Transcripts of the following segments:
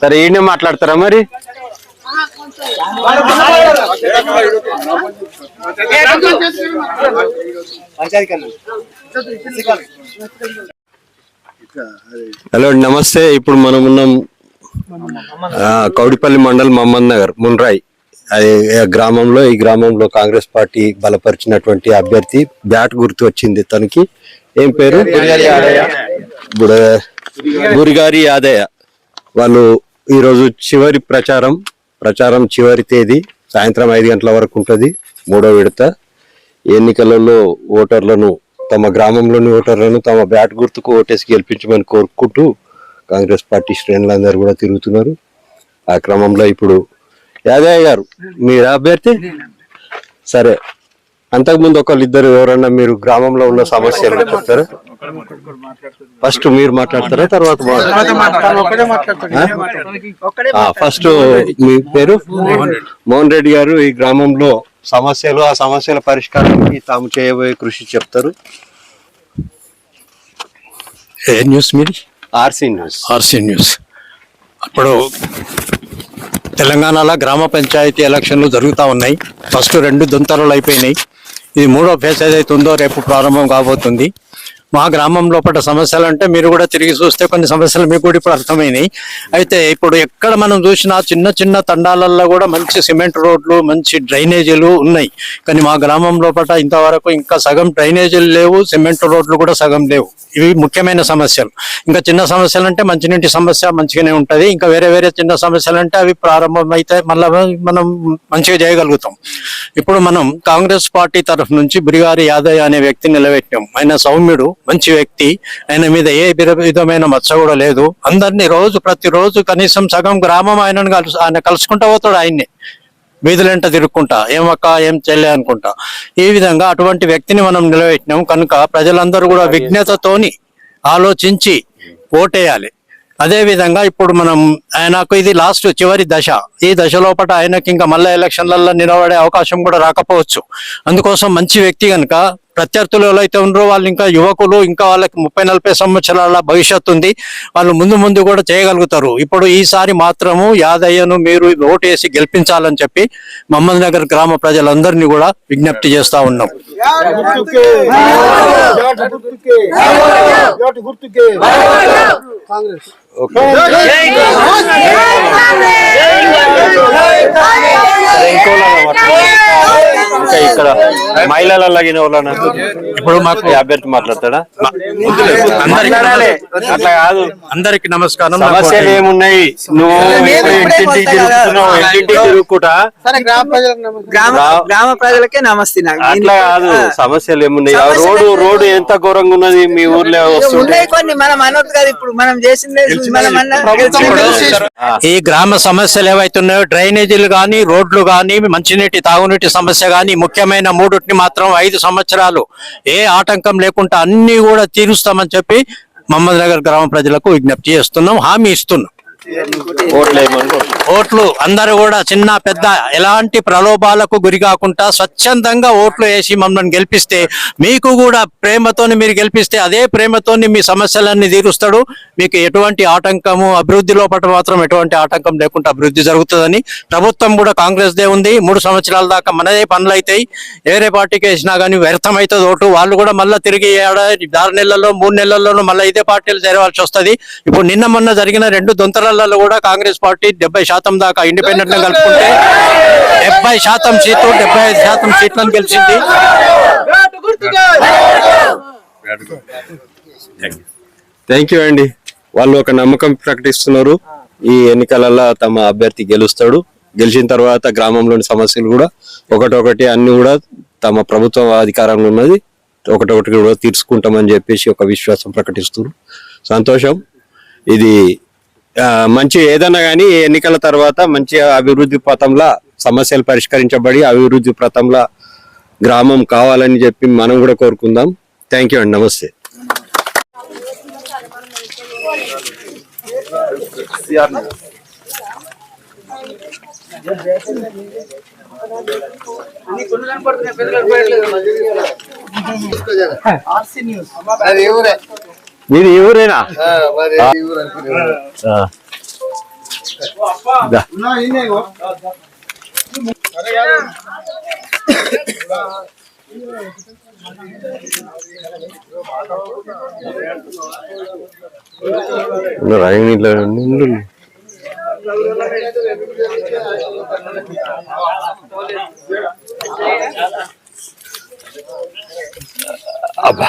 సరే ఈయనే మాట్లాడతారా మరి? హలో నమస్తే. ఇప్పుడు మనం ఉన్నాం కౌడిపల్లి మండల్ మహమ్మద్ నగర్ మున్రాయ్. గ్రామంలో ఈ గ్రామంలో కాంగ్రెస్ పార్టీ బలపరిచినటువంటి అభ్యర్థి బ్యాట్ గుర్తు వచ్చింది తనకి. ఏం పేరు? బుడ గురిగారి యాదయ్య వాళ్ళు ఈరోజు చివరి ప్రచారం ప్రచారం చివరి తేదీ సాయంత్రం ఐదు గంటల వరకు ఉంటుంది మూడో విడత. ఎన్నికలలో ఓటర్లను తమ గ్రామంలోని ఓటర్లను తమ బ్యాట్ గుర్తుకు ఓటేసి గెలిపించమని కోరుకుంటూ కాంగ్రెస్ పార్టీ శ్రేణులందరూ కూడా తిరుగుతున్నారు. ఆ క్రమంలో ఇప్పుడు యాదయ్య గారు మీరు అభ్యర్థి. సరే అంతకుముందు ఒకళ్ళు ఇద్దరు ఎవరన్నా మీరు గ్రామంలో ఉన్న సమస్యలు చెప్తారా? ఫస్ట్ మీరు మాట్లాడతారా? తర్వాత ఫస్ట్ మీ పేరు? మోహన్ రెడ్డి. గారు ఈ గ్రామంలో సమస్యలు ఆ సమస్యల పరిష్కారానికి తాము చేయబోయే కృషి చెప్తారు. ఏ న్యూస్ మీది? RC news. RC news. ఇప్పుడు తెలంగాణలో గ్రామ పంచాయతీ ఎలక్షన్లు జరుగుతూ ఉన్నాయి. ఫస్ట్ రెండు దొంతరలు అయిపోయినాయి. ఇది మూడో ఫేజ్ ఏదైతే ఉందో రేపు ప్రారంభం కాబోతుంది. మా గ్రామంలో పడ్డ సమస్యలు అంటే మీరు కూడా తిరిగి చూస్తే కొన్ని సమస్యలు మీకు కూడా ఇప్పుడు అర్థమైనాయి. అయితే ఇప్పుడు ఎక్కడ మనం చూసినా చిన్న చిన్న తండాలల్లో కూడా మంచి సిమెంట్ రోడ్లు మంచి డ్రైనేజీలు ఉన్నాయి. కానీ మా గ్రామంలో పట ఇంతవరకు ఇంకా సగం డ్రైనేజీలు లేవు సిమెంట్ రోడ్లు కూడా సగం లేవు. ఇవి ముఖ్యమైన సమస్యలు. ఇంకా చిన్న సమస్యలు అంటే మంచినీటి సమస్య మంచిగానే ఉంటుంది. ఇంకా వేరే వేరే చిన్న సమస్యలు అంటే అవి ప్రారంభం అయితే మళ్ళీ మనం మంచిగా చేయగలుగుతాం. ఇప్పుడు మనం కాంగ్రెస్ పార్టీ తరఫు నుంచి బిరిగారి యాదయ్య అనే వ్యక్తిని నిలబెట్టాం. ఆయన సౌమ్యుడు. మంచి వ్యక్తి ఆయన మీద ఏ విధ- విధమైన మచ్చ కూడా లేదు. అందరినీ రోజు ప్రతిరోజు కనీసం సగం గ్రామం ఆయనను కలుసు ఆయన కలుసుకుంటా పోతాడు ఆయన్ని. వీధులంట తిరుక్కుంటా ఏమక్క ఏం చెల్లె అనుకుంటా. ఈ విధంగా అటువంటి వ్యక్తిని మనం నిలబెట్టినాం. కనుక ప్రజలందరూ కూడా విజ్ఞతతోని ఆలోచించి ఓటేయాలి. అదేవిధంగా ఇప్పుడు మనం ఆయనకు ఇది లాస్ట్ చివరి దశ. ఈ దశ లోపల ఆయనకి ఇంకా మళ్ళీ ఎలక్షన్లలో నిలబడే అవకాశం కూడా రాకపోవచ్చు. అందుకోసం మంచి వ్యక్తి కనుక ప్రత్యర్థులు ఎవరైతే ఉన్నారో వాళ్ళు ఇంకా యువకులు ఇంకా వాళ్ళకి ముప్పై నలభై సంవత్సరాల భవిష్యత్తు ఉంది. వాళ్ళు ముందు ముందు కూడా చేయగలుగుతారు. ఇప్పుడు ఈసారి మాత్రము యాదయ్యను మీరు ఓటేసి గెలిపించాలని చెప్పి మహమ్మద్ నగర్ గ్రామ ప్రజలందరినీ కూడా విజ్ఞప్తి చేస్తా ఉన్నాం. కాంగ్రెస్. ఇంకా ఇక్కడ మహిళల లాగిన వాళ్ళనా ఇప్పుడు మాకు అభ్యర్థి మాట్లాడతాడా? అందరికీ అట్లా కాదు. అందరికి నమస్కారం. సమస్యలు ఏమున్నాయి? నువ్వు ఇంటింటికి తిరుగుతున్నావు ఇంటింటికి తిరుగుకుంటా? గ్రామ ప్రజలకు నమస్కారం. గ్రామ రా- గ్రామ ప్రజలకే నమస్తే నాకు. అట్లా కాదు సమస్యలు ఏమున్నాయి? రోడ్డు రోడ్డు ఎంత ఘోరంగా ఉన్నది మీ ఊర్లో వస్తుంటే? కొన్ని. మనం అనొద్దు కదా ఇప్పుడు. మనం చేసిందే ఈ గ్రామ సమస్యలు ఏవైతే ఉన్నాయో డ్రైనేజీలు గాని రోడ్లు గాని మంచినీటి తాగునీటి సమస్య కానీ ముఖ్యమైన మూడుటిని మాత్రం ఐదు సంవత్సరాలు ఏ ఆటంకం లేకుండా అన్ని కూడా తీరుస్తామని చెప్పి మహమ్మద్ నగర్ గ్రామ ప్రజలకు విజ్ఞప్తి చేస్తున్నాం. హామీ ఇస్తున్నాం. ఓట్లు అందరూ కూడా చిన్న పెద్ద ఎలాంటి ప్రలోభాలకు గురి కాకుండా స్వచ్ఛందంగా ఓట్లు వేసి మమ్మల్ని గెలిపిస్తే మీకు కూడా ప్రేమతోని మీరు గెలిపిస్తే అదే ప్రేమతోని మీ సమస్యలన్నీ తీరుస్తాడు. మీకు ఎటువంటి ఆటంకము అభివృద్ధి లోపల మాత్రం ఎటువంటి ఆటంకం లేకుండా అభివృద్ధి జరుగుతుందని ప్రభుత్వం కూడా కాంగ్రెస్ దే ఉంది. మూడు సంవత్సరాల దాకా మనదే పనులు అవుతాయి వేరే పార్టీకి వేసినా కానీ వ్యర్థం అవుతుంది ఓటు. వాళ్ళు కూడా మళ్ళీ తిరిగి ఏడాది ఆరు నెలల్లో మూడు నెలల్లోనూ మళ్ళీ ఇదే పార్టీలు చేరవలసి వస్తది. ఇప్పుడు నిన్న మొన్న జరిగిన రెండు దొంతరాలలో కూడా కాంగ్రెస్ పార్టీ డెబ్బై శాతం దాకా ఇండిపెండెంట్ కలుపుకుంటే డెబ్బై శాతం సీట్లు డెబ్బై ఐదు శాతం సీట్లను గెలిచింది. థ్యాంక్ యూ అండి. వాళ్ళు ఒక నమ్మకం ప్రకటిస్తున్నారు. ఈ ఎన్నికలలో తమ అభ్యర్థి గెలుస్తాడు. గెలిచిన తర్వాత గ్రామంలోని సమస్యలు కూడా ఒకటొకటి అన్ని కూడా తమ ప్రభుత్వం అధికారంలో ఉన్నది. ఒకటొకటి కూడా తీర్చుకుంటామని చెప్పేసి ఒక విశ్వాసం ప్రకటిస్తున్నారు. సంతోషం. ఇది మంచి ఏదైనా కానీ ఎన్నికల తర్వాత మంచి అభివృద్ధి పథంలో సమస్యలు పరిష్కరించబడి అభివృద్ధి పథంలో గ్రామం కావాలని చెప్పి మనం కూడా కోరుకుందాం. థ్యాంక్ యూ అండి నమస్తే. అది ఎవరే మీది ఈ ఊరేనా మరి ఆ. ఈ ఊరు అనుకునేవాడు. ఆ. దా. నా ఈయనే ఇగో. ఉన్నారా? ఇంట్లో ఉండు. అబ్బా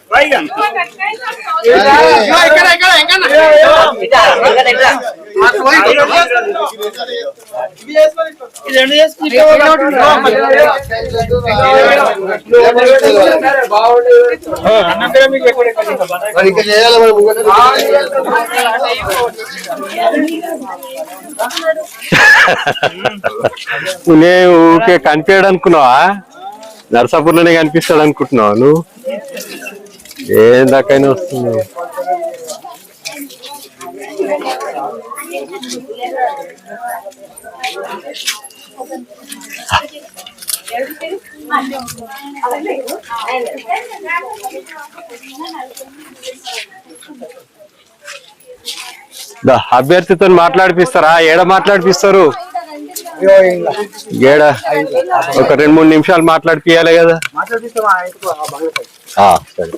నేను ఊరికే కనిపించాడు అనుకున్నావా? నర్సాపూర్లోనే కనిపిస్తాడు అనుకుంటున్నావా నువ్వు? ఏం దాకైనా వస్తుంది. దా, అభ్యర్థితో మాట్లాడిపిస్తారా? ఏడ మాట్లాడిపిస్తారు? ఏడ ఒక రెండు మూడు నిమిషాలు మాట్లాడిపియాలి కదా. ఆ, సరే.